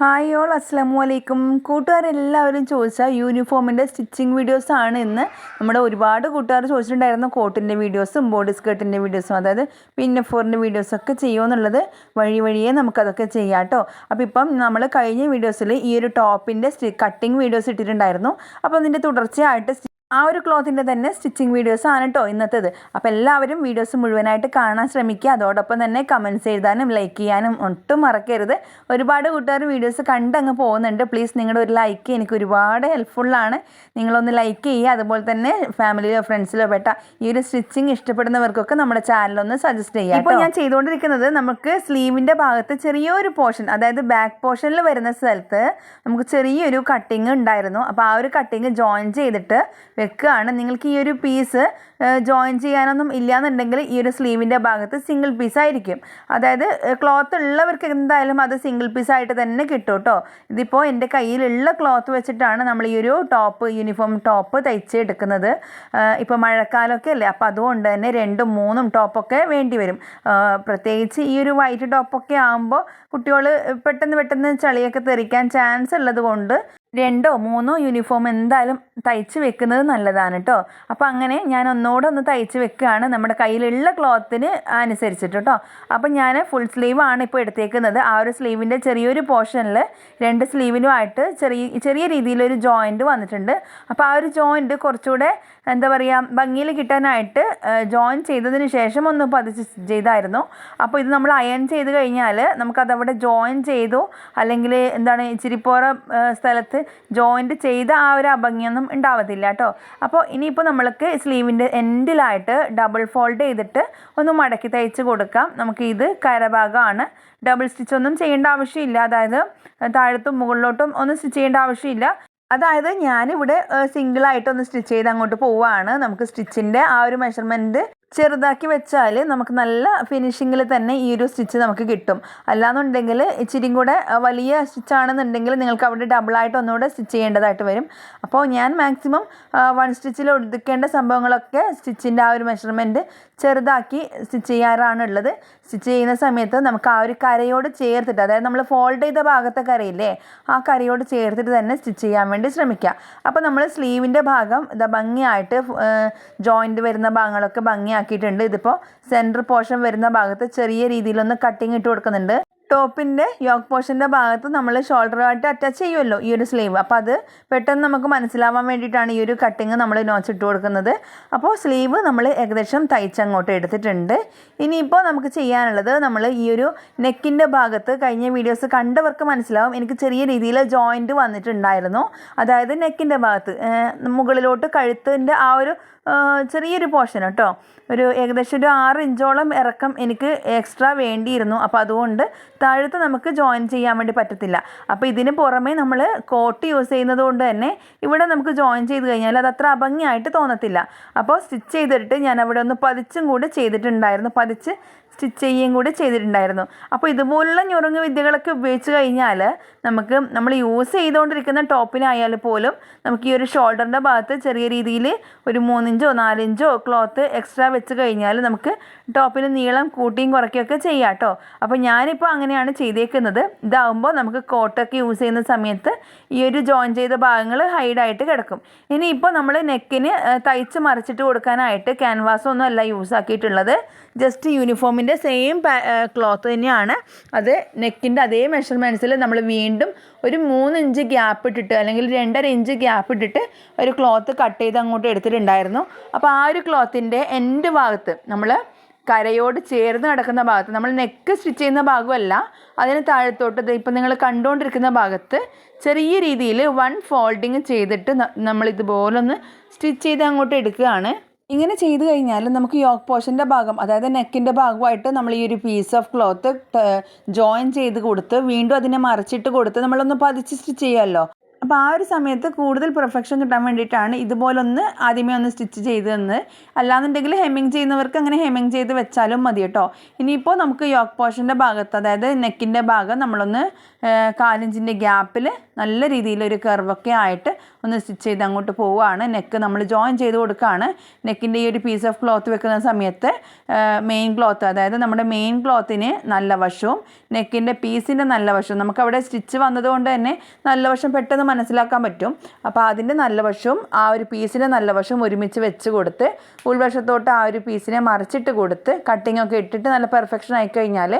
Hi all അസ്സാം വലൈക്കും കൂട്ടുകാരെല്ലാവരും ചോദിച്ച യൂണിഫോമിന്റെ സ്റ്റിച്ചിങ് വീഡിയോസ് ആണ് ഇന്ന്. നമ്മുടെ ഒരുപാട് കൂട്ടുകാർ ചോദിച്ചിട്ടുണ്ടായിരുന്നു കോട്ടിന്റെ വീഡിയോസും ബോഡി സ്കേർട്ടിന്റെ വീഡിയോസും അതായത് പിന്നെ ഫോറിന്റെ വീഡിയോസൊക്കെ ചെയ്യുമെന്നുള്ളത്. വഴി വഴിയേ നമുക്കതൊക്കെ ചെയ്യാം കേട്ടോ അപ്പോൾ ഇപ്പം നമ്മൾ കഴിഞ്ഞ വീഡിയോസിൽ ഈ ഒരു ടോപ്പിന്റെ കട്ടിങ് വീഡിയോസ് ഇട്ടിട്ടുണ്ടായിരുന്നു. അപ്പോൾ അതിന്റെ തുടർച്ചയായിട്ട് ആ ഒരു ക്ലോത്തിന്റെ തന്നെ സ്റ്റിച്ചിങ് വീഡിയോസ് ആണ് കേട്ടോ ഇന്നത്തേത്. അപ്പോൾ എല്ലാവരും വീഡിയോസ് മുഴുവനായിട്ട് കാണാൻ ശ്രമിക്കുക. അതോടൊപ്പം തന്നെ കമന്റ്സ് എഴുതാനും ലൈക്ക് ചെയ്യാനും ഒട്ടും മറക്കരുത്. ഒരുപാട് കൂട്ടുകാർ വീഡിയോസ് കണ്ടങ്ങ് പോകുന്നുണ്ട്. പ്ലീസ് നിങ്ങളുടെ ഒരു ലൈക്ക് എനിക്ക് ഒരുപാട് ഹെൽപ്ഫുള്ളാണ് നിങ്ങളൊന്ന് ലൈക്ക് ചെയ്യുക. അതുപോലെ തന്നെ ഫാമിലിയിലോ ഫ്രണ്ട്സിലോ പെട്ട ഈ ഒരു സ്റ്റിച്ചിങ് ഇഷ്ടപ്പെടുന്നവർക്കൊക്കെ നമ്മുടെ ചാനലൊന്ന് സജസ്റ്റ് ചെയ്യാം ഇപ്പോൾ ഞാൻ ചെയ്തുകൊണ്ടിരിക്കുന്നത് നമുക്ക് സ്ലീവിന്റെ ഭാഗത്ത് ചെറിയൊരു പോർഷൻ അതായത് ബാക്ക് പോർഷനിൽ വരുന്ന സ്ഥലത്ത് നമുക്ക് ചെറിയൊരു കട്ടിങ് ഉണ്ടായിരുന്നു. അപ്പോൾ ആ ഒരു കട്ടിങ് ജോയിൻ ചെയ്തിട്ട് വെക്കുകയാണ്. നിങ്ങൾക്ക് ഈ ഒരു പീസ് ജോയിൻ ചെയ്യാനൊന്നും ഇല്ലയെന്നുണ്ടെങ്കിൽ ഈ ഒരു സ്ലീവിന്റെ ഭാഗത്ത് സിംഗിൾ പീസ് ആയിരിക്കും. അതായത് ക്ലോത്ത് ഉള്ളവർക്ക് എന്തായാലും അത് സിംഗിൾ പീസ് ആയിട്ട് തന്നെ കിട്ടും കേട്ടോ ഇതിപ്പോൾ എന്റെ കയ്യിലുള്ള ക്ലോത്ത് വെച്ചിട്ടാണ് നമ്മൾ ഈ ഒരു ടോപ്പ് യൂണിഫോം ടോപ്പ് തയ്ച്ചെടുക്കുന്നത് ഇപ്പോൾ മഴക്കാലമൊക്കെ അല്ലേ? അപ്പോൾ അതുകൊണ്ട് തന്നെ രണ്ടും മൂന്നും ടോപ്പൊക്കെ വേണ്ടി വരും. പ്രത്യേകിച്ച് ഈ ഒരു വൈറ്റ് ടോപ്പൊക്കെ ആകുമ്പോൾ കുട്ടികൾ പെട്ടെന്ന് പെട്ടെന്ന് ചളിയൊക്കെ തെറിക്കാൻ ചാൻസ് ഉള്ളത് കൊണ്ട് രണ്ടോ മൂന്നോ യൂണിഫോം എന്തായാലും തയ്ച്ച് വെക്കുന്നത് നല്ലതാണ് കേട്ടോ അപ്പോൾ അങ്ങനെ ഞാൻ ഒന്നുകൂടെ ഒന്ന് തയ്ച്ച് വെക്കുകയാണ്. നമ്മുടെ കയ്യിലുള്ള ക്ലോത്തിന് അനുസരിച്ചിട്ട് കേട്ടോ അപ്പോൾ ഞാൻ ഫുൾ സ്ലീവാണ് ഇപ്പോൾ എടുത്തേക്കുന്നത്. ആ ഒരു സ്ലീവിന്റെ ചെറിയൊരു പോർഷനിൽ രണ്ട് സ്ലീവിനുമായിട്ട് ചെറിയ ചെറിയ രീതിയിലൊരു ജോയിന്റ് വന്നിട്ടുണ്ട്. അപ്പോൾ ആ ഒരു ജോയിന്റ് കുറച്ചുകൂടെ എന്താ പറയുക ഭംഗിയിൽ കിട്ടാനായിട്ട് ജോയിൻ ചെയ്തതിന് ശേഷം ഒന്ന് പതിച്ച് ചെയ്തായിരുന്നു. അപ്പോൾ ഇത് നമ്മൾ അയൺ ചെയ്ത് കഴിഞ്ഞാൽ നമുക്കതവിടെ ജോയിൻ ചെയ്തു. അല്ലെങ്കിൽ എന്താണ് ഇച്ചിരിപ്പോറ സ്ഥലത്ത് ജോയിന്റ് ചെയ്ത ആ ഒരു അഭംഗിയൊന്നും ഉണ്ടാവത്തില്ല കേട്ടോ. അപ്പോൾ ഇനിയിപ്പോൾ നമ്മൾക്ക് സ്ലീവിന്റെ എൻഡിലായിട്ട് ഡബിൾ ഫോൾഡ് ചെയ്തിട്ട് ഒന്ന് മടക്കി തയ്ച്ച് കൊടുക്കാം. നമുക്ക് ഇത് കരഭാഗമാണ്. ഡബിൾ സ്റ്റിച്ച് ഒന്നും ചെയ്യേണ്ട ആവശ്യമില്ല. അതായത് താഴത്തും മുകളിലോട്ടും ഒന്നും സ്റ്റിച്ച് ചെയ്യേണ്ട ആവശ്യമില്ല. അതായത് ഞാനിവിടെ സിംഗിളായിട്ടൊന്ന് സ്റ്റിച്ച് ചെയ്ത് അങ്ങോട്ട് പോവുകയാണ് നമുക്ക് സ്റ്റിച്ചിന്റെ ആ ഒരു മെഷർമെന്റ് ചെറുതാക്കി വെച്ചാൽ നമുക്ക് നല്ല ഫിനിഷിങ്ങിൽ തന്നെ ഈ ഒരു സ്റ്റിച്ച് നമുക്ക് കിട്ടും. അല്ലാന്നുണ്ടെങ്കിൽ ഇച്ചിരിയും കൂടെ വലിയ സ്റ്റിച്ച് ആണെന്നുണ്ടെങ്കിൽ നിങ്ങൾക്ക് അവിടെ ഡബിളായിട്ട് ഒന്നുകൂടെ സ്റ്റിച്ച് ചെയ്യേണ്ടതായിട്ട് വരും. അപ്പോൾ ഞാൻ മാക്സിമം വൺ സ്റ്റിച്ചിൽ ഒതുക്കേണ്ട സംഭവങ്ങളൊക്കെ സ്റ്റിച്ചിന്റെ ആ ഒരു മെഷർമെന്റ് ചെറുതാക്കി സ്റ്റിച്ച് ചെയ്യാറാണ് ഉള്ളത് സ്റ്റിച്ച് ചെയ്യുന്ന സമയത്ത് നമുക്ക് ആ ഒരു കരയോട് ചേർത്തിട്ട് അതായത് നമ്മൾ ഫോൾഡ് ചെയ്ത ഭാഗത്തെ കരയില്ലേ ആ കരയോട് ചേർത്തിട്ട് തന്നെ സ്റ്റിച്ച് ചെയ്യാൻ വേണ്ടി ശ്രമിക്കുക അപ്പോൾ നമ്മൾ സ്ലീവിന്റെ ഭാഗം ഇതാ ഭംഗിയായിട്ട് ജോയിന്റ് വരുന്ന ഭാഗങ്ങളൊക്കെ ഭംഗിയാക്കിയിട്ടുണ്ട്. ഇതിപ്പോൾ സെന്റർ പോർഷൻ വരുന്ന ഭാഗത്ത് ചെറിയ രീതിയിലൊന്ന് കട്ടിങ് ഇട്ട് കൊടുക്കുന്നുണ്ട്. ടോപ്പിന്റെ യോക്ക് പോർഷന്റെ ഭാഗത്ത് നമ്മൾ ഷോൾഡറുമായിട്ട് അറ്റാച്ച് ചെയ്യുമല്ലോ ഈ ഒരു സ്ലീവ് അപ്പോൾ അത് പെട്ടെന്ന് നമുക്ക് മനസ്സിലാവാൻ വേണ്ടിയിട്ടാണ് ഈ ഒരു കട്ടിങ് നമ്മൾ നോച്ച് ഇട്ട് കൊടുക്കുന്നത്. അപ്പോൾ സ്ലീവ് നമ്മൾ ഏകദേശം തയ്ച്ചങ്ങോട്ട് എടുത്തിട്ടുണ്ട്. ഇനിയിപ്പോൾ നമുക്ക് ചെയ്യാനുള്ളത് നമ്മൾ ഈ ഒരു നെക്കിന്റെ ഭാഗത്ത് കഴിഞ്ഞ വീഡിയോസ് കണ്ടവർക്ക് മനസ്സിലാവും. എനിക്ക് ചെറിയ രീതിയിൽ ജോയിന്റ് വന്നിട്ടുണ്ടായിരുന്നു. അതായത് നെക്കിന്റെ ഭാഗത്ത് മുകളിലോട്ട് കഴുത്തിന്റെ ആ ഒരു ചെറിയൊരു പോർഷൻ കേട്ടോ ഒരു ഏകദേശം ഒരു ആറ് ഇഞ്ചോളം ഇറക്കം എനിക്ക് എക്സ്ട്രാ വേണ്ടിയിരുന്നു. അപ്പോൾ അതുകൊണ്ട് താഴത്ത് നമുക്ക് ജോയിൻ ചെയ്യാൻ വേണ്ടി പറ്റത്തില്ല. അപ്പോൾ ഇതിന് പുറമേ നമ്മൾ കോട്ട് യൂസ് ചെയ്യുന്നത് കൊണ്ട് തന്നെ ഇവിടെ നമുക്ക് ജോയിൻ ചെയ്ത് കഴിഞ്ഞാൽ അത് അത്ര അഭംഗിയായിട്ട് തോന്നത്തില്ല. അപ്പോൾ സ്റ്റിച്ച് ചെയ്തിട്ട് ഞാൻ അവിടെ ഒന്ന് പതിച്ചും കൂടെ ചെയ്തിട്ടുണ്ടായിരുന്നു. പതിച്ച് സ്റ്റിച്ച് ചെയ്യുകയും കൂടി ചെയ്തിട്ടുണ്ടായിരുന്നു. അപ്പോൾ ഇതുപോലുള്ള ഞുറുങ്ങ് വിദ്യകളൊക്കെ ഉപയോഗിച്ച് കഴിഞ്ഞാൽ നമുക്ക് നമ്മൾ യൂസ് ചെയ്തുകൊണ്ടിരിക്കുന്ന ടോപ്പിനായാൽ പോലും നമുക്ക് ഈ ഒരു ഷോൾഡറിന്റെ ഭാഗത്ത് ചെറിയ രീതിയിൽ ഒരു മൂന്നിഞ്ചോ നാലിഞ്ചോ ക്ലോത്ത് എക്സ്ട്രാ വെച്ച് കഴിഞ്ഞാൽ നമുക്ക് ടോപ്പിന് നീളം കൂട്ടിയും കുറയ്ക്കുകയൊക്കെ ചെയ്യാം കേട്ടോ അപ്പോൾ ഞാനിപ്പോൾ അങ്ങനെയാണ് ചെയ്തേക്കുന്നത്. ഇതാകുമ്പോൾ നമുക്ക് കോട്ടൊക്കെ യൂസ് ചെയ്യുന്ന സമയത്ത് ഈ ഒരു ജോയിൻ ചെയ്ത ഭാഗങ്ങൾ ഹൈഡായിട്ട് കിടക്കും. ഇനി ഇനിയിപ്പോൾ നമ്മൾ നെക്കിന് തയ്ച്ച് മറിച്ചിട്ട് കൊടുക്കാനായിട്ട് ക്യാൻവാസ് ഒന്നും അല്ല യൂസ് ആക്കിയിട്ടുള്ളത്. ജസ്റ്റ് യൂണിഫോമിന്റെ സെയിം ക്ലോത്ത് തന്നെയാണ്. അത് നെക്കിന്റെ അതേ മെഷർമെന്റ്സിൽ നമ്മൾ വീണ്ടും ഒരു മൂന്ന് ഇഞ്ച് ഗ്യാപ്പ് ഇട്ടിട്ട് അല്ലെങ്കിൽ രണ്ടര ഇഞ്ച് ഗ്യാപ്പ് ഇട്ടിട്ട് ഒരു ക്ലോത്ത് കട്ട് ചെയ്ത് അങ്ങോട്ട് എടുത്തിട്ടുണ്ടായിരുന്നു. അപ്പോൾ ആ ഒരു ക്ലോത്തിന്റെ എൻഡ് ഭാഗത്ത് നമ്മൾ കരയോട് ചേർന്ന് കിടക്കുന്ന ഭാഗത്ത് നമ്മൾ നെക്ക് സ്റ്റിച്ച് ചെയ്യുന്ന ഭാഗമല്ല അതിന് താഴത്തോട്ട് ഇപ്പം നിങ്ങൾ കണ്ടുകൊണ്ടിരിക്കുന്ന ഭാഗത്ത് ചെറിയ രീതിയിൽ വൺ ഫോൾഡിങ് ചെയ്തിട്ട് നമ്മൾ ഇതുപോലൊന്ന് സ്റ്റിച്ച് ചെയ്ത് അങ്ങോട്ട് എടുക്കുകയാണ്. ഇങ്ങനെ ചെയ്ത് കഴിഞ്ഞാൽ നമുക്ക് യോക്ക് പോർഷന്റെ ഭാഗം അതായത് നെക്കിന്റെ ഭാഗമായിട്ട് നമ്മൾ ഈ ഒരു പീസ് ഓഫ് ക്ലോത്ത് ജോയിൻ ചെയ്ത് കൊടുത്ത് വീണ്ടും അതിനെ മറിച്ചിട്ട് കൊടുത്ത് നമ്മളൊന്ന് പതിച്ച് സ്റ്റിച്ച് ചെയ്യാമല്ലോ അപ്പോൾ ആ ഒരു സമയത്ത് കൂടുതൽ പെർഫെക്ഷൻ കിട്ടാൻ വേണ്ടിയിട്ടാണ് ഇതുപോലൊന്ന് ആദ്യമേ ഒന്ന് സ്റ്റിച്ച് ചെയ്ത് തന്ന് അല്ലാന്നുണ്ടെങ്കിൽ ഹെമ്മിങ് ചെയ്യുന്നവർക്ക് അങ്ങനെ ഹെമ്മിങ് ചെയ്ത് വെച്ചാലും മതി കേട്ടോ. ഇനിയിപ്പോൾ നമുക്ക് യോക്ക് പോർഷന്റെ ഭാഗത്ത് അതായത് നെക്കിന്റെ ഭാഗം നമ്മളൊന്ന് കാലിഞ്ചിന്റെ ഗ്യാപ്പിൽ നല്ല രീതിയിലൊരു കർവൊക്കെ ആയിട്ട് ഒന്ന് സ്റ്റിച്ച് ചെയ്ത് അങ്ങോട്ട് പോവുകയാണ്. നെക്ക് നമ്മൾ ജോയിൻ ചെയ്ത് കൊടുക്കുകയാണ്. നെക്കിന്റെ ഈ ഒരു പീസ് ഓഫ് ക്ലോത്ത് വെക്കുന്ന സമയത്ത് മെയിൻ ക്ലോത്ത് അതായത് നമ്മുടെ മെയിൻ ക്ലോത്തിന് നല്ല വശവും നെക്കിന്റെ പീസിന്റെ നല്ല വശവും. നമുക്കവിടെ സ്റ്റിച്ച് വന്നതുകൊണ്ട് തന്നെ നല്ല വശം പെട്ടെന്ന് മനസ്സിലാക്കാൻ പറ്റും. അപ്പോൾ അതിന്റെ നല്ല വശവും ആ ഒരു പീസിന്റെ നല്ല വശവും ഒരുമിച്ച് വെച്ച് കൊടുത്ത് ഉൾവശത്തോട്ട് ആ ഒരു പീസിനെ മറിച്ചിട്ട് കൊടുത്ത് കട്ടിങ്ങൊക്കെ ഇട്ടിട്ട് നല്ല പെർഫെക്ഷൻ ആയി കഴിഞ്ഞാൽ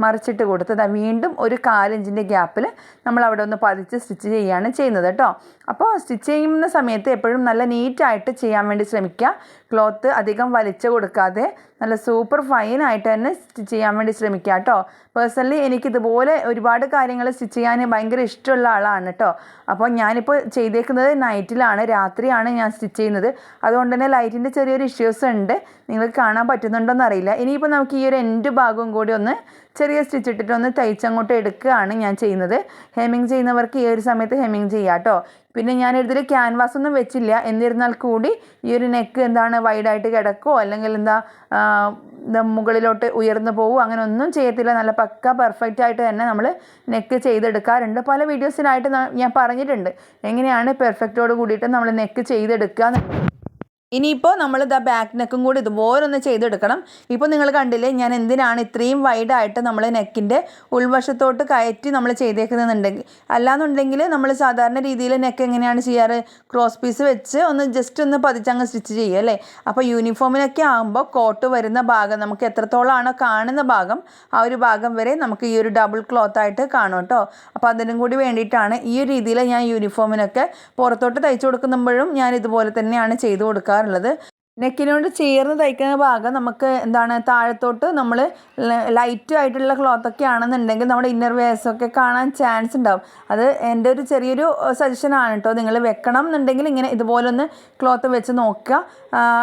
മറിച്ചിട്ട് കൊടുത്ത് വീണ്ടും ഒരു കാലിഞ്ചിന്റെ ഗ്യാപ്പിൽ നമ്മൾ അവിടെ ഒന്ന് പതിച്ച് സ്റ്റിച്ച് ചെയ്യുകയാണ് ചെയ്യുന്നത് കേട്ടോ. അപ്പോൾ സ്റ്റിച്ച് ചെയ്യുന്ന സമയത്ത് എപ്പോഴും നല്ല നീറ്റായിട്ട് ചെയ്യാൻ വേണ്ടി ശ്രമിക്കുക. ക്ലോത്ത് അധികം വലിച്ചു കൊടുക്കാതെ നല്ല സൂപ്പർ ഫൈൻ ആയിട്ട് തന്നെ സ്റ്റിച്ച് ചെയ്യാൻ വേണ്ടി ശ്രമിക്കുക കേട്ടോ. പേഴ്സണലി എനിക്കിതുപോലെ ഒരുപാട് കാര്യങ്ങൾ സ്റ്റിച്ച് ചെയ്യാൻ ഭയങ്കര ഇഷ്ടമുള്ള ആളാണ് കേട്ടോ. അപ്പോൾ ഞാനിപ്പോൾ ചെയ്തേക്കുന്നത് നൈറ്റിലാണ് രാത്രിയാണ് ഞാൻ സ്റ്റിച്ച് ചെയ്യുന്നത്. അതുകൊണ്ട് തന്നെ ലൈറ്റിന്റെ ചെറിയൊരു ഇഷ്യൂസ് ഉണ്ട്. നിങ്ങൾക്ക് കാണാൻ പറ്റുന്നുണ്ടോ എന്നറിയില്ല ഇനിയിപ്പോൾ നമുക്ക് ഈ ഒരു എൻഡ് ഭാഗവും കൂടി ഒന്ന് ചെറിയ സ്റ്റിച്ച് ഇട്ടിട്ട് ഒന്ന് തയ്ച്ചങ്ങോട്ട് എടുക്കുകയാണ് ഞാൻ ചെയ്യുന്നത്. ഹെമ്മിങ് ചെയ്യുന്നവർക്ക് ഈ ഒരു സമയത്ത് ഹെമ്മിങ് ചെയ്യാം കേട്ടോ പിന്നെ ഞാൻ ഇതിൽ ക്യാൻവാസ് ഒന്നും വെച്ചില്ല. എന്നിരുന്നാൽ കൂടി ഈ ഒരു നെക്ക് എന്താണ് വൈഡായിട്ട് കിടക്കുമോ അല്ലെങ്കിൽ എന്താ മുകളിലോട്ട് ഉയർന്നു പോകുമോ അങ്ങനെ ഒന്നും ചെയ്യത്തില്ല. നല്ല പക്ക പെർഫെക്റ്റ് ആയിട്ട് തന്നെ നമ്മൾ നെക്ക് ചെയ്തെടുക്കാറുണ്ട്. പല വീഡിയോസിനായിട്ട് ഞാൻ പറഞ്ഞിട്ടുണ്ട്. എങ്ങനെയാണ് പെർഫെക്റ്റോട് കൂടിയിട്ട് നമ്മൾ നെക്ക് ചെയ്തെടുക്കുക എന്നുള്ളത് ഇനിയിപ്പോൾ നമ്മൾ ഇതാ ബാക്ക് നെക്കും കൂടി ഇതുപോലെ ഒന്ന് ചെയ്തെടുക്കണം. ഇപ്പോൾ നിങ്ങൾ കണ്ടില്ലേ ഞാൻ എന്തിനാണ് ഇത്രയും വൈഡായിട്ട് നമ്മൾ നെക്കിന്റെ ഉൾവശത്തോട്ട് കയറ്റി നമ്മൾ ചെയ്തേക്കുന്നതെന്നുണ്ടെങ്കിൽ. അല്ലാന്നുണ്ടെങ്കിൽ നമ്മൾ സാധാരണ രീതിയിൽ നെക്ക് എങ്ങനെയാണ് ചെയ്യാറ്? ക്രോസ് പീസ് വെച്ച് ഒന്ന് ജസ്റ്റ് ഒന്ന് പതിച്ചങ്ങ് സ്റ്റിച്ച് ചെയ്യുക അല്ലേ? അപ്പോൾ യൂണിഫോമിനൊക്കെ ആകുമ്പോൾ കോട്ട് വരുന്ന ഭാഗം നമുക്ക് എത്രത്തോളമാണോ കാണുന്ന ഭാഗം ആ ഒരു ഭാഗം വരെ നമുക്ക് ഈ ഒരു ഡബിൾ ക്ലോത്ത് ആയിട്ട് കാണും കേട്ടോ അപ്പോൾ അതിനും കൂടി വേണ്ടിയിട്ടാണ് ഈ ഒരു രീതിയിൽ ഞാൻ യൂണിഫോമിനൊക്കെ പുറത്തോട്ട് തയ്ച്ചു കൊടുക്കുമ്പോഴും ഞാൻ ഇതുപോലെ തന്നെയാണ് ചെയ്തു കൊടുക്കാറുള്ളത് നെക്കിനോട് ചേർന്ന് തയ്ക്കുന്ന ഭാഗം നമുക്ക് എന്താണ് താഴത്തോട്ട് നമ്മൾ ലൈറ്റ് ആയിട്ടുള്ള ക്ലോത്ത് ക്ലോത്തൊക്കെ ആണെന്നുണ്ടെങ്കിൽ നമ്മുടെ ഇന്നർ വേഴ്സൊക്കെ കാണാൻ ചാൻസ് ഉണ്ടാവും. അത് എന്റെ ഒരു ചെറിയൊരു സജഷൻ ആണ് കേട്ടോ. നിങ്ങൾ വെക്കണം എന്നുണ്ടെങ്കിൽ ഇങ്ങനെ ഇതുപോലൊന്ന് ക്ലോത്ത് വെച്ച് നോക്കുക.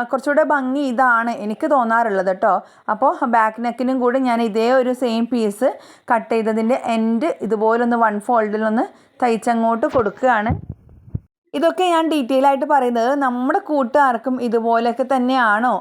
കുറച്ചുകൂടെ ഭംഗി ഇതാണ് എനിക്ക് തോന്നാറുള്ളത് കേട്ടോ. അപ്പോൾ ബാക്ക് നെക്കിനും കൂടി ഞാൻ ഇതേ ഒരു സെയിം പീസ് കട്ട് ചെയ്തതിന്റെ എൻഡ് ഇതുപോലൊന്ന് വൺ ഫോൾഡിലൊന്ന് തയ്ച്ചങ്ങോട്ട് കൊടുക്കുകയാണ്. ഇതൊക്കെ ഞാൻ ഡീറ്റെയിൽ ആയിട്ട് പറയുന്നത് നമ്മുടെ കൂട്ടുകാർക്കും ഇതുപോലെയൊക്കെ തന്നെയാണോ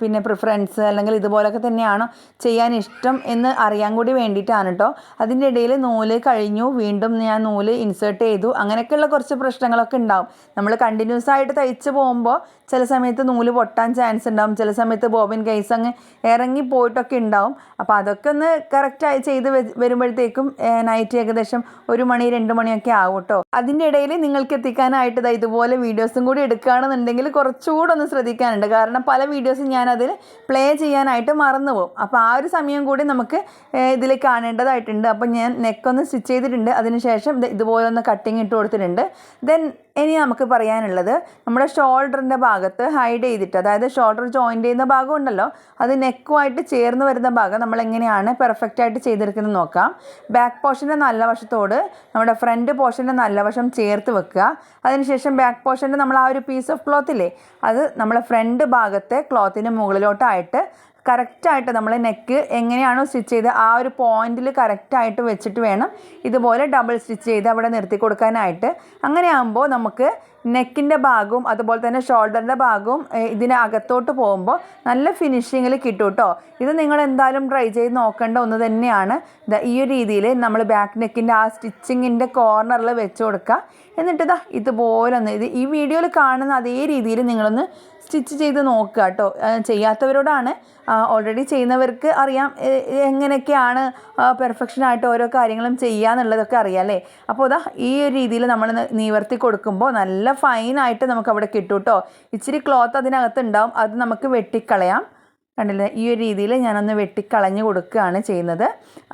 പിന്നെ പ്രിഫറൻസ് അല്ലെങ്കിൽ ഇതുപോലെയൊക്കെ തന്നെയാണോ ചെയ്യാൻ ഇഷ്ടം എന്ന് അറിയാൻ കൂടി വേണ്ടിയിട്ടാണ് കേട്ടോ അതിന്റെ ഇടയിൽ നൂൽ കഴിഞ്ഞു വീണ്ടും ഞാൻ നൂൽ ഇൻസേർട്ട് ചെയ്തു. അങ്ങനെയൊക്കെയുള്ള കുറച്ച് പ്രശ്നങ്ങളൊക്കെ ഉണ്ടാവും. നമ്മൾ കണ്ടിന്യൂസ് ആയിട്ട് തയ്ച്ച് പോകുമ്പോൾ ചില സമയത്ത് നൂൽ പൊട്ടാൻ ചാൻസ് ഉണ്ടാവും. ചില സമയത്ത് ബോബിൻ കേസ് അങ്ങ് ഇറങ്ങി പോയിട്ടൊക്കെ ഉണ്ടാവും. അപ്പോൾ അതൊക്കെ ഒന്ന് കറക്റ്റായി ചെയ്ത് വരുമ്പോഴത്തേക്കും നൈറ്റ് ഏകദേശം ഒരു മണി രണ്ട് മണിയൊക്കെ ആവും കേട്ടോ അതിന്റെ ഇടയിൽ നിങ്ങൾക്ക് എത്തിക്കാനായിട്ട് ദാ ഇതുപോലെ വീഡിയോസും കൂടി എടുക്കുകയാണെന്നുണ്ടെങ്കിൽ കുറച്ചുകൂടെ ഒന്ന് ശ്രദ്ധിക്കാനുണ്ട്. കാരണം പല വീഡിയോസും ഞാനതിൽ പ്ലേ ചെയ്യാനായിട്ട് മറന്നു പോകും. അപ്പോൾ ആ ഒരു സമയം കൂടി നമുക്ക് ഇതിൽ കാണേണ്ടതായിട്ടുണ്ട്. അപ്പോൾ ഞാൻ നെക്കൊന്ന് സ്റ്റിച്ച് ചെയ്തിട്ടുണ്ട്. അതിനുശേഷം ഇതുപോലെ ഒന്ന് കട്ടിങ് ഇട്ട് കൊടുത്തിട്ടുണ്ട്. ദെൻ ഇനി നമുക്ക് പറയാനുള്ളത് നമ്മുടെ ഷോൾഡറിന്റെ ഭാഗത്ത് ഹൈഡ് ചെയ്തിട്ട് അതായത് ഷോൾഡർ ജോയിന്റ് ചെയ്യുന്ന ഭാഗം ഉണ്ടല്ലോ അത് നെക്കുമായിട്ട് ചേർന്ന് വരുന്ന ഭാഗം നമ്മൾ എങ്ങനെയാണ് പെർഫെക്റ്റ് ആയിട്ട് ചെയ്തെടുക്കുന്നത് നോക്കാം. ബാക്ക് പോർഷന്റെ നല്ല വശത്തോട് നമ്മുടെ ഫ്രണ്ട് പോർഷന്റെ നല്ല വശം ചേർത്ത് വെക്കുക. അതിനുശേഷം ബാക്ക് പോർഷന്റെ നമ്മൾ ആ ഒരു പീസ് ഓഫ് ക്ലോത്തില്ലേ അത് നമ്മളെ ഫ്രണ്ട് ഭാഗത്തെ ക്ലോത്തിന് മുകളിലോട്ടായിട്ട് കറക്റ്റായിട്ട് നമ്മൾ നെക്ക് എങ്ങനെയാണോ സ്റ്റിച്ച് ചെയ്ത് ആ ഒരു പോയിന്റിൽ കറക്റ്റായിട്ട് വെച്ചിട്ട് വേണം ഇതുപോലെ ഡബിൾ സ്റ്റിച്ച് ചെയ്ത് അവിടെ നിർത്തി കൊടുക്കാനായിട്ട്. അങ്ങനെ ആകുമ്പോൾ നമുക്ക് നെക്കിന്റെ ഭാഗവും അതുപോലെ തന്നെ ഷോൾഡറിന്റെ ഭാഗവും ഇതിന് അകത്തോട്ട് പോകുമ്പോൾ നല്ല ഫിനിഷിങ്ങിൽ കിട്ടും കേട്ടോ ഇത് നിങ്ങൾ എന്തായാലും ട്രൈ ചെയ്ത് നോക്കേണ്ട ഒന്ന് തന്നെയാണ്. ഈ ഒരു രീതിയിൽ നമ്മൾ ബാക്ക് നെക്കിന്റെ ആ സ്റ്റിച്ചിങ്ങിന്റെ കോർണറിൽ വെച്ച് കൊടുക്കുക. എന്നിട്ട് ഇതാ ഇതുപോലെ ഒന്ന് ഇത് ഈ വീഡിയോയിൽ കാണുന്ന അതേ രീതിയിൽ നിങ്ങളൊന്ന് സ്റ്റിച്ച് ചെയ്ത് നോക്കുക കേട്ടോ. ചെയ്യാത്തവരോടാണ് ഓൾറെഡി ചെയ്യുന്നവർക്ക് അറിയാം എങ്ങനെയൊക്കെയാണ് പെർഫെക്ഷനായിട്ട് ഓരോ കാര്യങ്ങളും ചെയ്യുക എന്നുള്ളതൊക്കെ അറിയാം അല്ലേ? അപ്പോൾ ഇതാ ഈ ഒരു രീതിയിൽ നമ്മൾ നിവർത്തി കൊടുക്കുമ്പോൾ നല്ല ഫൈനായിട്ട് നമുക്ക് അവിടെ കിട്ടും കേട്ടോ ഇച്ചിരി ക്ലോത്ത് അതിനകത്ത് ഉണ്ടാവും അത് നമുക്ക് വെട്ടിക്കളയാം. കണ്ടില്ലേ? ഈ ഒരു രീതിയിൽ ഞാനൊന്ന് വെട്ടിക്കളഞ്ഞ് കൊടുക്കുകയാണ് ചെയ്യുന്നത്.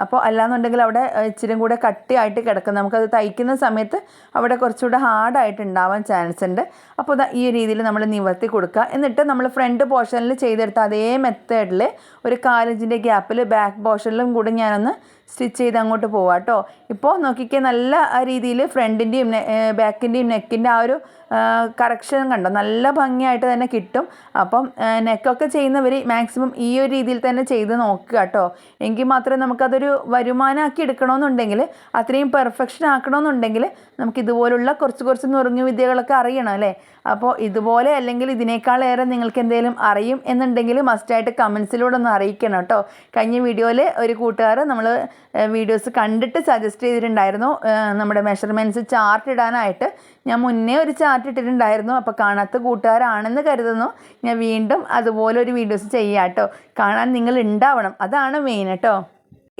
അപ്പോൾ അല്ലാന്നുണ്ടെങ്കിൽ അവിടെ ഇച്ചിരി കൂടെ കട്ടിയായിട്ട് കിടക്കും നമുക്കത് തയ്ക്കുന്ന സമയത്ത് അവിടെ കുറച്ചുകൂടെ ഹാർഡായിട്ട് ഉണ്ടാവാൻ ചാൻസ് ഉണ്ട്. അപ്പോൾ ഈ രീതിയിൽ നമ്മൾ നിവർത്തി കൊടുക്കുക. എന്നിട്ട് നമ്മൾ ഫ്രണ്ട് പോർഷനിൽ ചെയ്തെടുത്ത അതേ മെത്തേഡിൽ ഒരു കാലിഞ്ചിന്റെ ഗ്യാപ്പിൽ ബാക്ക് പോർഷനിലും കൂടി ഞാനൊന്ന് സ്റ്റിച്ച് ചെയ്ത് അങ്ങോട്ട് പോവാം കേട്ടോ ഇപ്പോൾ നോക്കിക്കേ നല്ല രീതിയിൽ ഫ്രണ്ടിന്റെയും ബാക്കിന്റെയും നെക്കിന്റെ ആ ഒരു കറക്ഷൻ കണ്ടോ? നല്ല ഭംഗിയായിട്ട് തന്നെ കിട്ടും. അപ്പം നെക്കൊക്കെ ചെയ്യുന്നവർ മാക്സിമം ഈ ഒരു രീതിയിൽ തന്നെ ചെയ്ത് നോക്കുക കേട്ടോ എങ്കിൽ മാത്രമേ നമുക്കതൊരു വരുമാനമാക്കി എടുക്കണമെന്നുണ്ടെങ്കിൽ അത്രയും പെർഫെക്ഷൻ ആക്കണമെന്നുണ്ടെങ്കിൽ നമുക്ക് ഇതുപോലുള്ള കുറച്ച് കുറച്ച് നുറുങ്ങു വിദ്യകളൊക്കെ അറിയണം അല്ലേ? അപ്പോൾ ഇതുപോലെ അല്ലെങ്കിൽ ഇതിനേക്കാളേറെ നിങ്ങൾക്ക് എന്തെങ്കിലും അറിയും എന്നുണ്ടെങ്കിൽ മസ്റ്റായിട്ട് കമൻസിലൂടെ ഒന്ന് അറിയിക്കണം കേട്ടോ. കഴിഞ്ഞ വീഡിയോയിൽ ഒരു കൂട്ടുകാർ നമ്മൾ വീഡിയോസ് കണ്ടിട്ട് സജസ്റ്റ് ചെയ്തിട്ടുണ്ടായിരുന്നു. നമ്മുടെ മെഷർമെന്റ്സ് ചാർട്ട് ഇടാനായിട്ട്. ഞാൻ മുന്നേ ഒരു ചാർട്ട് ഇട്ടിട്ടുണ്ടായിരുന്നു. അപ്പോൾ കാണാത്ത കൂട്ടുകാരാണെന്ന് കരുതുന്നു. ഞാൻ വീണ്ടും അതുപോലെ ഒരു വീഡിയോസ് ചെയ്യാം കേട്ടോ. കാണാൻ നിങ്ങൾ ഉണ്ടാവണം. അതാണ് മെയിൻ കേട്ടോ.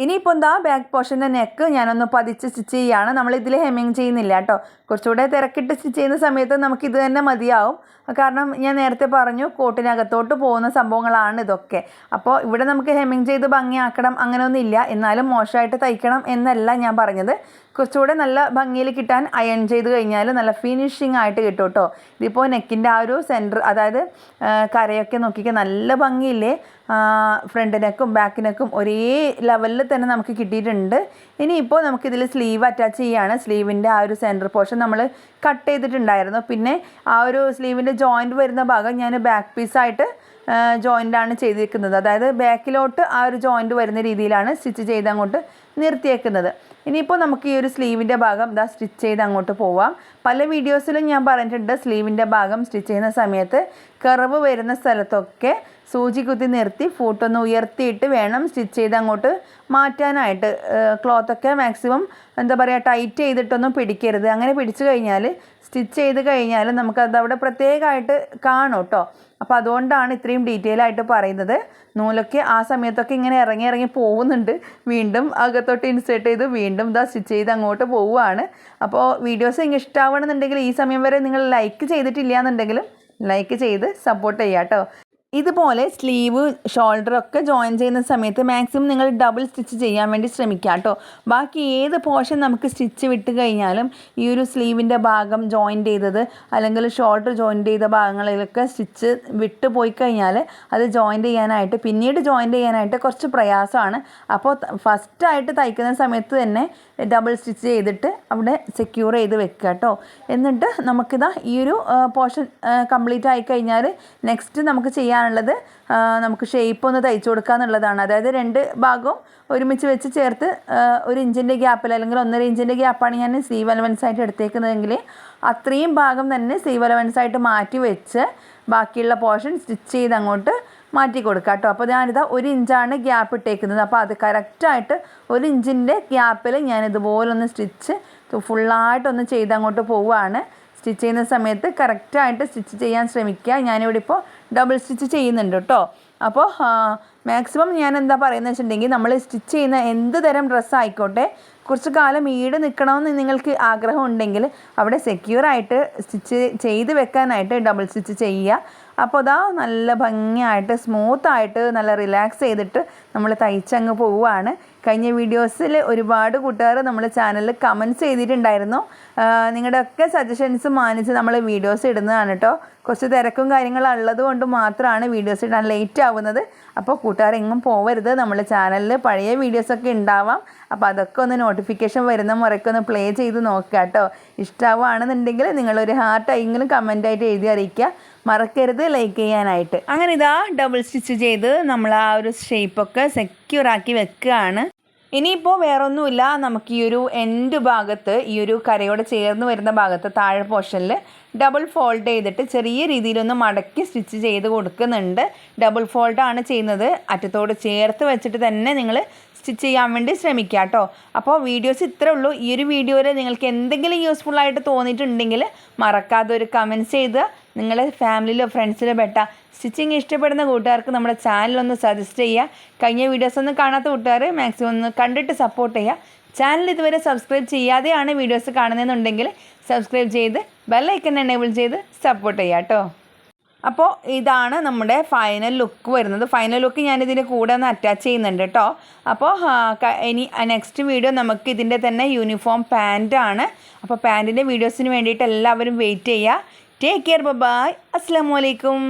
ഇനിയിപ്പോൾ എന്താ ബാക്ക് പോർഷന്റെ നെക്ക് ഞാനൊന്ന് പതിച്ച് സ്റ്റിച്ച് ചെയ്യുകയാണ് നമ്മൾ ഹെമ്മിങ് ചെയ്യുന്നില്ല കേട്ടോ. കുറച്ചുകൂടെ തിരക്കിട്ട് സ്റ്റിച്ച് ചെയ്യുന്ന സമയത്ത് നമുക്കിത് തന്നെ മതിയാവും. കാരണം ഞാൻ നേരത്തെ പറഞ്ഞു കോട്ടിനകത്തോട്ട് പോകുന്ന സംഭവങ്ങളാണ് ഇതൊക്കെ. അപ്പോൾ ഇവിടെ നമുക്ക് ഹെമ്മിങ് ചെയ്ത് ഭംഗിയാക്കണം അങ്ങനെയൊന്നും ഇല്ല എന്നാലും മോശമായിട്ട് തയ്ക്കണം എന്നല്ല ഞാൻ പറഞ്ഞത്. കുറച്ചുകൂടെ നല്ല ഭംഗിയിൽ കിട്ടാൻ അയൺ ചെയ്ത് കഴിഞ്ഞാൽ നല്ല ഫിനിഷിംഗ് ആയിട്ട് കിട്ടും കേട്ടോ. ഇതിപ്പോൾ നെക്കിന്റെ ആ ഒരു സെന്റർ അതായത് കരയൊക്കെ നോക്കിക്കാൻ നല്ല ഭംഗിയില്ലേ? ഫ്രണ്ട് നെക്കും ബാക്ക് നെക്കും ഒരേ ലെവലിൽ തന്നെ നമുക്ക് കിട്ടിയിട്ടുണ്ട്. ഇനിയിപ്പോൾ നമുക്കിതിൽ സ്ലീവ് അറ്റാച്ച് ചെയ്യുകയാണ് സ്ലീവിന്റെ ആ ഒരു സെന്റർ പോർഷൻ നമ്മൾ കട്ട് ചെയ്തിട്ടുണ്ടായിരുന്നു. പിന്നെ ആ ഒരു സ്ലീവിന്റെ ജോയിന്റ് വരുന്ന ഭാഗം ഞാൻ ബാക്ക് പീസായിട്ട് ജോയിന്റാണ് ചെയ്തിരിക്കുന്നത്. അതായത് ബാക്കിലോട്ട് ആ ഒരു ജോയിന്റ് വരുന്ന രീതിയിലാണ് സ്റ്റിച്ച് ചെയ്ത് അങ്ങോട്ട് നിർത്തിയേക്കുന്നത്. ഇനിയിപ്പോൾ നമുക്ക് ഈ ഒരു സ്ലീവിന്റെ ഭാഗം ഇതാ സ്റ്റിച്ച് ചെയ്ത് അങ്ങോട്ട് പോവാം. പല വീഡിയോസിലും ഞാൻ പറഞ്ഞിട്ടുണ്ട് സ്ലീവിന്റെ ഭാഗം സ്റ്റിച്ച് ചെയ്യുന്ന സമയത്ത് കറവ് വരുന്ന സ്ഥലത്തൊക്കെ സൂചി കുത്തി നിർത്തി ഫൂട്ടൊന്ന് ഉയർത്തിയിട്ട് വേണം സ്റ്റിച്ച് ചെയ്ത് അങ്ങോട്ട് മാറ്റാനായിട്ട്. ക്ലോത്തൊക്കെ മാക്സിമം എന്താ പറയുക ടൈറ്റ് ചെയ്തിട്ടൊന്നും പിടിക്കരുത്. അങ്ങനെ പിടിച്ചു കഴിഞ്ഞാൽ സ്റ്റിച്ച് ചെയ്ത് കഴിഞ്ഞാൽ നമുക്കത് അവിടെ പ്രത്യേകമായിട്ട് കാണും കേട്ടോ. അപ്പോൾ അതുകൊണ്ടാണ് ഇത്രയും ഡീറ്റെയിൽ ആയിട്ട് പറയുന്നത്. നൂലൊക്കെ ആ സമയത്തൊക്കെ ഇങ്ങനെ ഇറങ്ങി ഇറങ്ങി പോകുന്നുണ്ട്. വീണ്ടും അകത്തോട്ട് ഇൻസേർട്ട് ചെയ്ത് വീണ്ടും ഇതാ സ്റ്റിച്ച് ചെയ്ത് അങ്ങോട്ട് പോവുകയാണ് അപ്പോൾ വീഡിയോസ് നിങ്ങൾക്ക് ഇഷ്ടമാവണമെന്നുണ്ടെങ്കിൽ ഈ സമയം വരെ നിങ്ങൾ ലൈക്ക് ചെയ്തിട്ടില്ല എന്നുണ്ടെങ്കിലും ലൈക്ക് ചെയ്ത് സപ്പോർട്ട് ചെയ്യാം കേട്ടോ ഇതുപോലെ സ്ലീവ് ഷോൾഡർ ഒക്കെ ജോയിൻ ചെയ്യുന്ന സമയത്ത് മാക്സിമം നിങ്ങൾ ഡബിൾ സ്റ്റിച്ച് ചെയ്യാൻ വേണ്ടി ശ്രമിക്കുക കേട്ടോ ബാക്കി ഏത് പോർഷൻ നമുക്ക് സ്റ്റിച്ച് വിട്ട് കഴിഞ്ഞാലും ഈ ഒരു സ്ലീവിന്റെ ഭാഗം ജോയിൻ ചെയ്തത് അല്ലെങ്കിൽ ഷോൾഡർ ജോയിൻ ചെയ്ത ഭാഗങ്ങളിലൊക്കെ സ്റ്റിച്ച് വിട്ട് പോയി കഴിഞ്ഞാൽ അത് ജോയിൻ ചെയ്യാനായിട്ട് പിന്നീട് ജോയിൻ ചെയ്യാനായിട്ട് കുറച്ച് പ്രയാസമാണ്. അപ്പോൾ ഫസ്റ്റായിട്ട് തയ്ക്കുന്ന സമയത്ത് തന്നെ ഡബിൾ സ്റ്റിച്ച് ചെയ്തിട്ട് അവിടെ സെക്യൂർ ചെയ്ത് വെക്കുക കേട്ടോ എന്നിട്ട് നമുക്കിതാ ഈ ഒരു പോർഷൻ കംപ്ലീറ്റ് ആയി കഴിഞ്ഞാൽ നെക്സ്റ്റ് നമുക്ക് ചെയ്യാനുള്ളത് നമുക്ക് ഷേപ്പ് ഒന്ന് തയ്ച്ചു കൊടുക്കുക എന്നുള്ളതാണ് അതായത് രണ്ട് ഭാഗവും ഒരുമിച്ച് വെച്ച് ചേർത്ത് ഒരു ഇഞ്ചിന്റെ ഗ്യാപ്പിൽ അല്ലെങ്കിൽ ഒന്നര ഇഞ്ചിന്റെ ഗ്യാപ്പാണ് ഞാൻ സീവ് അലവൻസ് ആയിട്ട് എടുത്തേക്കുന്നതെങ്കിൽ അത്രയും ഭാഗം തന്നെ സീവ് അലവൻസ് ആയിട്ട് മാറ്റി വെച്ച് ബാക്കിയുള്ള പോർഷൻ സ്റ്റിച്ച് ചെയ്ത് അങ്ങോട്ട് മാറ്റി കൊടുക്കുക കേട്ടോ അപ്പോൾ ഞാനിതാ ഒരു ഇഞ്ചാണ് ഗ്യാപ്പ് ഇട്ടേക്കുന്നത്. അപ്പോൾ അത് കറക്റ്റായിട്ട് ഒരു ഇഞ്ചിന്റെ ഗ്യാപ്പിൽ ഞാൻ ഇതുപോലൊന്ന് സ്റ്റിച്ച് ഫുള്ളായിട്ടൊന്ന് ചെയ്ത് അങ്ങോട്ട് പോവുകയാണ് സ്റ്റിച്ച് ചെയ്യുന്ന സമയത്ത് കറക്റ്റായിട്ട് സ്റ്റിച്ച് ചെയ്യാൻ ശ്രമിക്കുക. ഞാനിവിടെ ഇപ്പോൾ ഡബിൾ സ്റ്റിച്ച് ചെയ്യുന്നുണ്ട് കേട്ടോ അപ്പോൾ മാക്സിമം ഞാൻ എന്താ പറയുന്നത് വെച്ചിട്ടുണ്ടെങ്കിൽ നമ്മൾ സ്റ്റിച്ച് ചെയ്യുന്ന എന്ത് തരം ഡ്രസ്സ് ആയിക്കോട്ടെ കുറച്ച് കാലം ഈട് നിൽക്കണമെന്ന് നിങ്ങൾക്ക് ആഗ്രഹം ഉണ്ടെങ്കിൽ അവിടെ സെക്യൂറായിട്ട് സ്റ്റിച്ച് ചെയ്ത് വെക്കാനായിട്ട് ഡബിൾ സ്റ്റിച്ച് ചെയ്യുക. അപ്പോൾ അതാ നല്ല ഭംഗിയായിട്ട് സ്മൂത്തായിട്ട് നല്ല റിലാക്സ് ചെയ്തിട്ട് നമ്മൾ തയ്ച്ചങ്ങ് പോവുകയാണ്. കഴിഞ്ഞ വീഡിയോസിൽ ഒരുപാട് കൂട്ടുകാർ നമ്മൾ ചാനലിൽ കമന്റ്സ് ചെയ്തിട്ടുണ്ടായിരുന്നു. നിങ്ങളുടെയൊക്കെ സജഷൻസ് മാനിച്ച് നമ്മൾ വീഡിയോസ് ഇടുന്നതാണ് കേട്ടോ കുറച്ച് തിരക്കും കാര്യങ്ങളും ഉള്ളത് കൊണ്ട് മാത്രമാണ് വീഡിയോസ് ഇടാൻ ലേറ്റ് ആവുന്നത്. അപ്പോൾ കൂട്ടുകാർ എങ്ങും പോവരുത്. നമ്മൾ ചാനലിൽ പഴയ വീഡിയോസൊക്കെ ഉണ്ടാവാം. അപ്പോൾ അതൊക്കെ ഒന്ന് നോട്ടിഫിക്കേഷൻ വരുന്ന മുറയ്ക്ക് ഒന്ന് പ്ലേ ചെയ്ത് നോക്കുക കേട്ടോ ഇഷ്ടമാവുകയാണെന്നുണ്ടെങ്കിൽ നിങ്ങളൊരു ഹാർട്ടായെങ്കിലും കമന്റായിട്ട് എഴുതി അറിയിക്കുക. മറക്കരുത് ലൈക്ക് ചെയ്യാനായിട്ട്. അങ്ങനെ ഇതാ ഡബിൾ സ്റ്റിച്ച് ചെയ്ത് നമ്മൾ ആ ഒരു ഷേപ്പൊക്കെ സെക്യൂർ ആക്കി വെക്കുകയാണ്. ഇനിയിപ്പോൾ വേറൊന്നുമില്ല. നമുക്ക് ഈ ഒരു എൻഡ് ഭാഗത്ത് ഈ ഒരു കരയോട് ചേർന്ന് വരുന്ന ഭാഗത്ത് താഴെ പോർഷനിൽ ഡബിൾ ഫോൾഡ് ചെയ്തിട്ട് ചെറിയ രീതിയിലൊന്ന് മടക്കി സ്റ്റിച്ച് ചെയ്ത് കൊടുക്കുന്നുണ്ട്. ഡബിൾ ഫോൾഡാണ് ചെയ്യുന്നത്. അറ്റത്തോട് ചേർത്ത് വെച്ചിട്ട് തന്നെ നിങ്ങൾ സ്റ്റിച്ച് ചെയ്യാൻ വേണ്ടി ശ്രമിക്കുക കേട്ടോ. അപ്പോൾ വീഡിയോസ് ഇത്രേ ഉള്ളൂ. ഈ ഒരു വീഡിയോയിൽ നിങ്ങൾക്ക് എന്തെങ്കിലും യൂസ്ഫുൾ ആയിട്ട് തോന്നിയിട്ടുണ്ടെങ്കിൽ മറക്കാതെ ഒരു കമന്റ്സ് ചെയ്ത് നിങ്ങളെ ഫാമിലിയിലോ ഫ്രണ്ട്സിലോ പെട്ട സ്റ്റിച്ചിങ് ഇഷ്ടപ്പെടുന്ന കൂട്ടുകാർക്ക് നമ്മുടെ ചാനലൊന്ന് സജസ്റ്റ് ചെയ്യുക. കഴിഞ്ഞ വീഡിയോസ് ഒന്നും കാണാത്ത കൂട്ടുകാർ മാക്സിമം ഒന്ന് കണ്ടിട്ട് സപ്പോർട്ട് ചെയ്യുക. ചാനൽ ഇതുവരെ സബ്സ്ക്രൈബ് ചെയ്യാതെയാണ് വീഡിയോസ് കാണുന്നതെന്നുണ്ടെങ്കിൽ സബ്സ്ക്രൈബ് ചെയ്ത് ബെല്ലൈക്കൺ എനേബിൾ ചെയ്ത് സപ്പോർട്ട് ചെയ്യുക കേട്ടോ അപ്പോൾ ഇതാണ് നമ്മുടെ ഫൈനൽ ലുക്ക് വരുന്നത്. ഫൈനൽ ലുക്ക് ഞാനിതിന്റെ കൂടെ ഒന്ന് അറ്റാച്ച് ചെയ്യുന്നുണ്ട് കേട്ടോ അപ്പോൾ ഇനി നെക്സ്റ്റ് വീഡിയോ നമുക്ക് ഇതിന്റെ തന്നെ യൂണിഫോം പാന്റാണ് അപ്പോൾ പാന്റിന്റെ വീഡിയോസിന് വേണ്ടിയിട്ട് എല്ലാവരും വെയിറ്റ് ചെയ്യുക. ടേക്ക് കെയർ ബൈ അസ്സാം വലൈക്കും